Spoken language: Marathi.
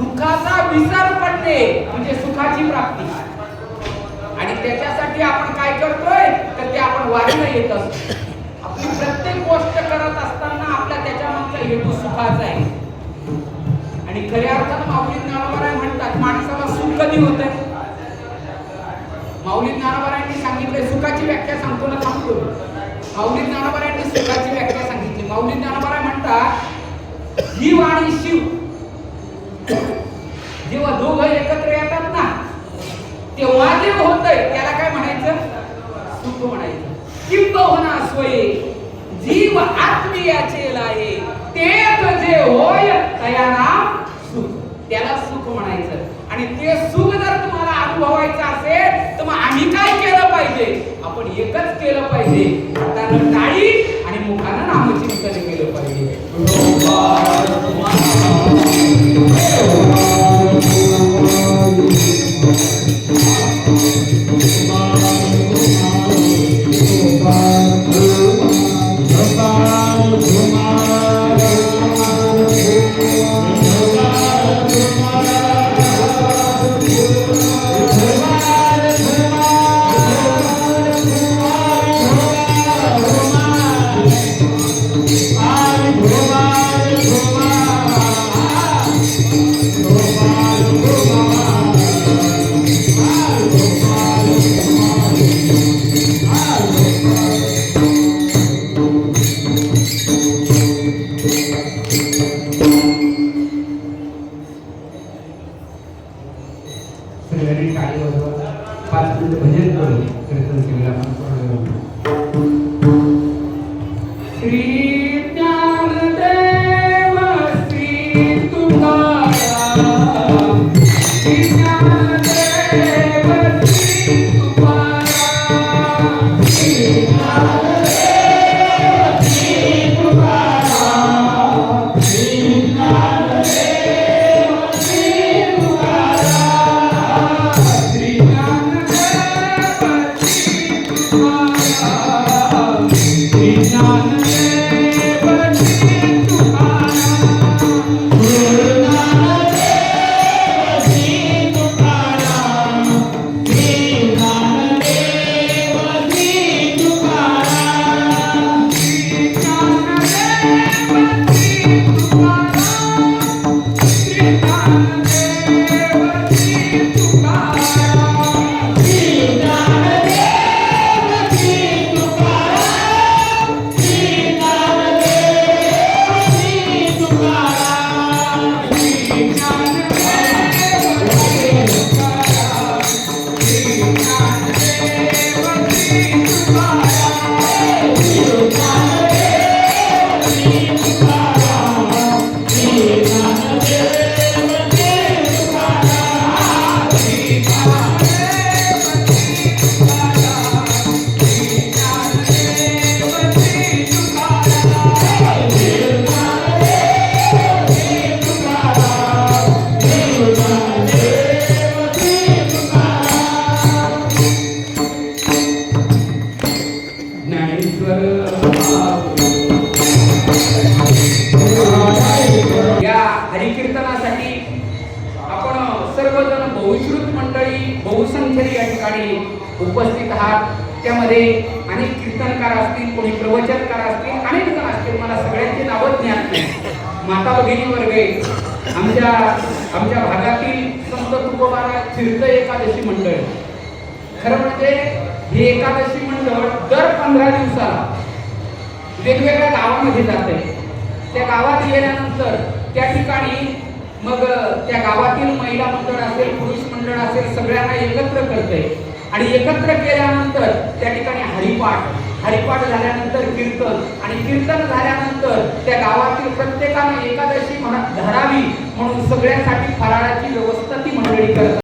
दुःखाचा विसर पडणे म्हणजे सुखाची प्राप्ती. आणि त्याच्यासाठी आपण काय करतोय? तर ते आपण वारीला येत असतो. आपली प्रत्येक गोष्ट करत असताना आपला त्याच्या मागचा हेतू सुखाचा आहे. आणि खऱ्या अर्थानं माऊली ज्ञानोबाराय म्हणतात माणसाला सुख कधी होत? माऊली ज्ञानोबारायांनी सांगितले सुखाची व्याख्या सांगतो ना सांगतो माऊली ज्ञानोबारायांनी सुखाची व्याख्या सांगितली. माऊली ज्ञानोबाराय म्हणतात जीव आणि शिव जेव्हा दोघं एकत्र येतात ना तेव्हा जे होतंय त्याला काय म्हणायचं? सुख म्हणायचं. किंबहुना स्वये जीव आत्मीयाचे लाये तेच जे होय तया नाम सुख. त्याला सुख म्हणायचं. आणि ते सुख जर तुम्हाला अनुभवायचं असेल तर मग आम्ही काय केलं पाहिजे? आपण एकच केलं पाहिजे. पाच मिनिट भजन करू कीर्तन केलेलं आपण श्री बहुश्रुत मंडळी बहुसंख्येने या ठिकाणी उपस्थित आहात. त्यामध्ये अनेक कीर्तनकार असतील कोणी प्रवचनकार असतील अनेक जण असतील. मला सगळ्यांची नावं ज्ञान माता भगिनी वर्गे आमच्या आमच्या भागातील संत तुकोबारा तीर्थ एकादशी मंडळ. खरं म्हणजे हे एकादशी मंडळ दर पंधरा दिवसाला वेगवेगळ्या गावामध्ये जाते. त्या गावात गेल्यानंतर त्या ठिकाणी मग त्या गावातील पुरुष सगळ्यांना एकत्र करते आणि एकत्र केल्यानंतर त्या ठिकाणी हरिपाठ हरिपाठ झाल्यानंतर कीर्तन. आणि कीर्तन झाल्यानंतर त्या गावातील प्रत्येकानं एकादशी म्हणा धरावी म्हणून सगळ्यांसाठी फराळाची व्यवस्था ती मंडळी करतात